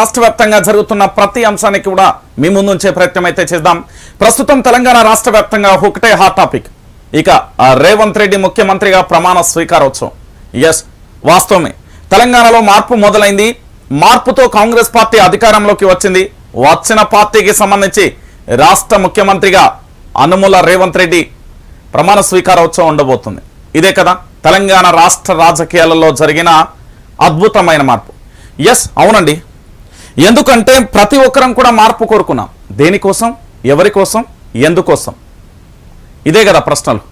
రాష్ట్ర వ్యాప్తంగా జరుగుతున్న ప్రతి అంశానికి కూడా మీ ముందు ప్రయత్నం అయితే చేద్దాం. ప్రస్తుతం తెలంగాణ రాష్ట్ర వ్యాప్తంగా ఒకటే హాట్ టాపిక్ ఇక రేవంత్ రెడ్డి ముఖ్యమంత్రిగా ప్రమాణ స్వీకారోత్సవం. ఎస్ వాస్తవమే. తెలంగాణలో మార్పు మొదలైంది. మార్పుతో కాంగ్రెస్ పార్టీ అధికారంలోకి వచ్చింది. వచ్చిన పార్టీకి సంబంధించి రాష్ట్ర ముఖ్యమంత్రిగా అనుముల రేవంత్ రెడ్డి ప్రమాణ స్వీకారోత్సవం ఉండబోతుంది. ఇదే కదా తెలంగాణ రాష్ట్ర రాజకీయాలలో జరిగిన అద్భుతమైన మార్పు. ఎస్ అవునండి. ఎందుకంటే ప్రతి ఒక్కరం కూడా మార్పు కోరుకున్నాం. దేనికోసం ఎవరి కోసం? ఎందుకోసం? ఇదే కదా ప్రశ్నలు.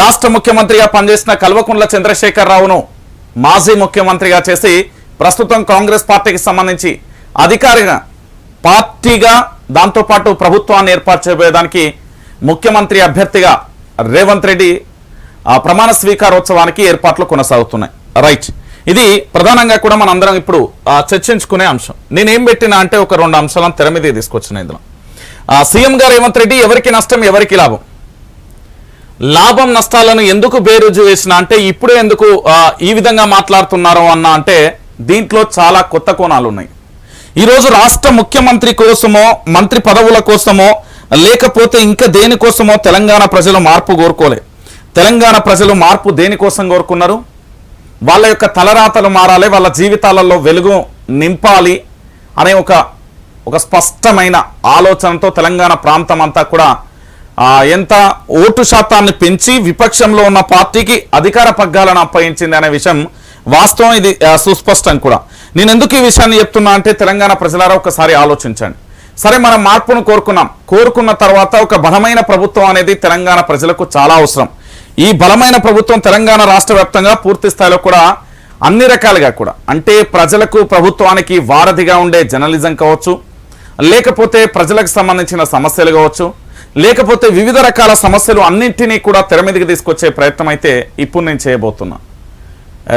రాష్ట్ర ముఖ్యమంత్రిగా పనిచేసిన కల్వకుంట్ల చంద్రశేఖరరావును మాజీ ముఖ్యమంత్రిగా చేసి ప్రస్తుతం కాంగ్రెస్ పార్టీకి సంబంధించి అధికారిగా పార్టీగా దాంతోపాటు ప్రభుత్వాన్ని ఏర్పాటు చేయబోయేదానికి ముఖ్యమంత్రి అభ్యర్థిగా రేవంత్ రెడ్డి ఆ ప్రమాణ స్వీకారోత్సవానికి ఏర్పాట్లు కొనసాగుతున్నాయి. రైట్. ఇది ప్రధానంగా కూడా మన అందరం ఇప్పుడు చర్చించుకునే అంశం. నేనేం పెట్టినా అంటే ఒక రెండు అంశాలను తెర మీద తీసుకొచ్చిన ఇందులో. సీఎం గారు రేవంత్ రెడ్డి ఎవరికి నష్టం ఎవరికి లాభం? లాభం నష్టాలను ఎందుకు బేరుజు వేసిన అంటే ఇప్పుడే ఎందుకు ఈ విధంగా మాట్లాడుతున్నారు అన్న అంటే దీంట్లో చాలా కొత్త కోణాలు ఉన్నాయి. ఈరోజు రాష్ట్ర ముఖ్యమంత్రి కోసమో మంత్రి పదవుల కోసమో లేకపోతే ఇంకా దేనికోసమో తెలంగాణ ప్రజలు మార్పు కోరుకోలే. తెలంగాణ ప్రజలు మార్పు దేనికోసం కోరుకున్నారు? వాళ్ళ యొక్క తలరాతలు మారాలి వాళ్ళ జీవితాలలో వెలుగు నింపాలి అనే ఒక ఒక స్పష్టమైన ఆలోచనతో తెలంగాణ ప్రాంతం అంతా కూడా ఎంత ఓటు శాతాన్ని పెంచి విపక్షంలో ఉన్న పార్టీకి అధికార పగ్గాలను అప్పగించింది అనే విషయం వాస్తవం ఇది సుస్పష్టం కూడా. నేను ఎందుకు ఈ విషయాన్ని చెప్తున్నా అంటే తెలంగాణ ప్రజలారా ఒకసారి ఆలోచించండి. సరే మనం మార్పును కోరుకున్నాం. కోరుకున్న తర్వాత ఒక బలమైన ప్రభుత్వం అనేది తెలంగాణ ప్రజలకు చాలా అవసరం. ఈ బలమైన ప్రభుత్వం తెలంగాణ రాష్ట్ర వ్యాప్తంగా పూర్తి స్థాయిలో కూడా అన్ని రకాలుగా కూడా అంటే ప్రజలకు ప్రభుత్వానికి వారధిగా ఉండే జర్నలిజం కావచ్చు లేకపోతే ప్రజలకు సంబంధించిన సమస్యలు కావచ్చు లేకపోతే వివిధ రకాల సమస్యలు అన్నింటినీ కూడా తెర మీదకి తీసుకొచ్చే ప్రయత్నం అయితే ఇప్పుడు నేను చేయబోతున్నా.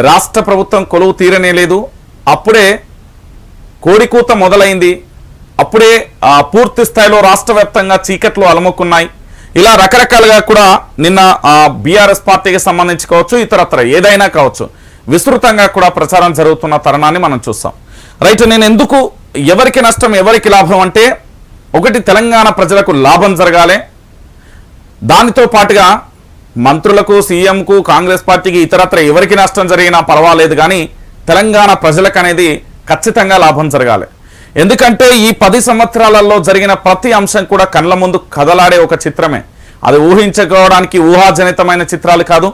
రాష్ట్ర ప్రభుత్వం కొలువు తీరనే లేదు. అప్పుడే కోడికూత మొదలైంది. అప్పుడే పూర్తి స్థాయిలో రాష్ట్ర వ్యాప్తంగా చీకట్లు అలముకున్నాయి. ఇలా రకరకాలుగా కూడా నిన్న బీఆర్ఎస్ పార్టీకి సంబంధించి కావచ్చు ఇతరత్ర ఏదైనా కావచ్చు విస్తృతంగా కూడా ప్రచారం జరుగుతున్న తరుణాన్ని మనం చూస్తాం. రైట్ నేను ఎందుకు ఎవరికి నష్టం ఎవరికి లాభం అంటే ఒకటి తెలంగాణ ప్రజలకు లాభం జరగాలి. దానితో పాటుగా మంత్రులకు సీఎంకు కాంగ్రెస్ పార్టీకి ఇతరత్ర ఎవరికి నష్టం జరిగినా పర్వాలేదు కానీ తెలంగాణ ప్రజలకు అనేది ఖచ్చితంగా లాభం జరగాలి. ఎందుకంటే ఈ పది సంవత్సరాలలో జరిగిన ప్రతి అంశం కూడా కళ్ళ ముందు కదలాడే ఒక చిత్రమే. అది ఊహించుకోవడానికి ఊహాజనితమైన చిత్రాలు కాదు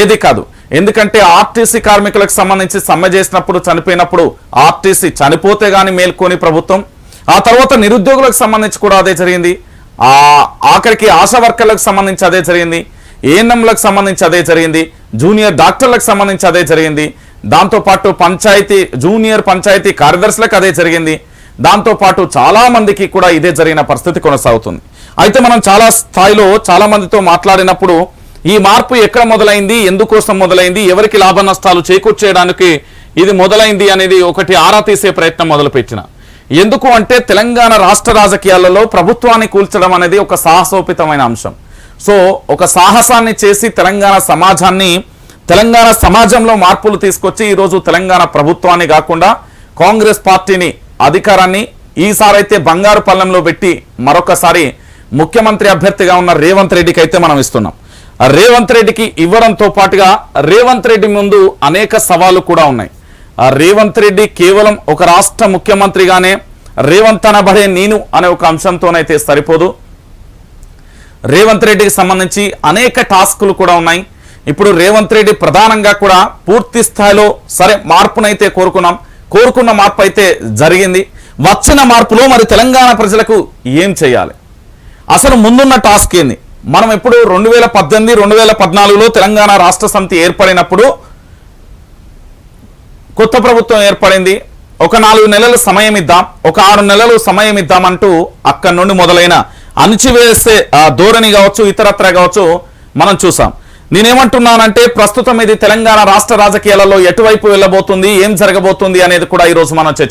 ఏది కాదు. ఎందుకంటే ఆర్టీసీ కార్మికులకు సంబంధించి సమ్మె చేసినప్పుడు చనిపోయినప్పుడు ఆర్టీసీ చనిపోతే కానీ మేల్కొని ప్రభుత్వం. ఆ తర్వాత నిరుద్యోగులకు సంబంధించి కూడా అదే జరిగింది. ఆ ఆఖరికి ఆశా వర్కర్లకు సంబంధించి అదే జరిగింది. ఏఎన్ఎంలకు సంబంధించి అదే జరిగింది. జూనియర్ డాక్టర్లకు సంబంధించి అదే జరిగింది. దాంతోపాటు పంచాయతీ జూనియర్ పంచాయతీ కార్యదర్శులకు అదే జరిగింది. దాంతోపాటు చాలా మందికి కూడా ఇదే జరిగిన పరిస్థితి కొనసాగుతుంది. అయితే మనం చాలా స్థాయిలో చాలా మందితో మాట్లాడినప్పుడు ఈ మార్పు ఎక్కడ మొదలైంది ఎందుకోసం మొదలైంది ఎవరికి లాభ నష్టాలు చేకూర్చేయడానికి ఇది మొదలైంది అనేది ఒకటి ఆరా తీసే ప్రయత్నం మొదలుపెట్టిన. ఎందుకు అంటే తెలంగాణ రాష్ట్ర రాజకీయాలలో ప్రభుత్వాన్ని కూల్చడం అనేది ఒక సాహసోపితమైన అంశం. సో ఒక సాహసాన్ని చేసి తెలంగాణ సమాజాన్ని తెలంగాణ సమాజంలో మార్పులు తీసుకొచ్చి ఈరోజు తెలంగాణ ప్రభుత్వాన్ని కాకుండా కాంగ్రెస్ పార్టీని అధికారాన్ని ఈసారైతే బంగారు పళ్ళెంలో పెట్టి మరొకసారి ముఖ్యమంత్రి అభ్యర్థిగా ఉన్న రేవంత్ రెడ్డికి అయితే మనం ఇస్తున్నాం. రేవంత్ రెడ్డికి ఇవ్వడంతో పాటుగా రేవంత్ రెడ్డి ముందు అనేక సవాళ్ళు కూడా ఉన్నాయి. ఆ రేవంత్ రెడ్డి కేవలం ఒక రాష్ట్ర ముఖ్యమంత్రిగానే రేవంత్ అనబడే నేను అనే ఒక అంశంతోనైతే సరిపోదు. రేవంత్ రెడ్డికి సంబంధించి అనేక టాస్కులు కూడా ఉన్నాయి. ఇప్పుడు రేవంత్ రెడ్డి ప్రధానంగా కూడా పూర్తి స్థాయిలో సరే మార్పునైతే కోరుకున్నాం. కోరుకున్న మార్పు అయితే జరిగింది. వచ్చిన మార్పులో మరి తెలంగాణ ప్రజలకు ఏం చేయాలి? అసలు ముందున్న టాస్క్ ఏంది? మనం ఇప్పుడు రెండు వేల పద్దెనిమిది రెండు వేల పద్నాలుగులో తెలంగాణ రాష్ట్ర సమితి ఏర్పడినప్పుడు కొత్త ప్రభుత్వం ఏర్పడింది. ఒక నాలుగు నెలలు సమయం ఇద్దాం ఒక ఆరు నెలలు సమయం ఇద్దామంటూ అక్కడి నుండి మొదలైన అణిచివేసే ధోరణి కావచ్చు ఇతరత్ర కావచ్చు మనం చూసాం. నేనేమంటున్నానంటే ప్రస్తుతం ఇది తెలంగాణ రాష్ట్ర రాజకీయాలలో ఎటువైపు వెళ్ళబోతుంది ఏం జరగబోతుంది అనేది కూడా ఈరోజు మనం చర్చ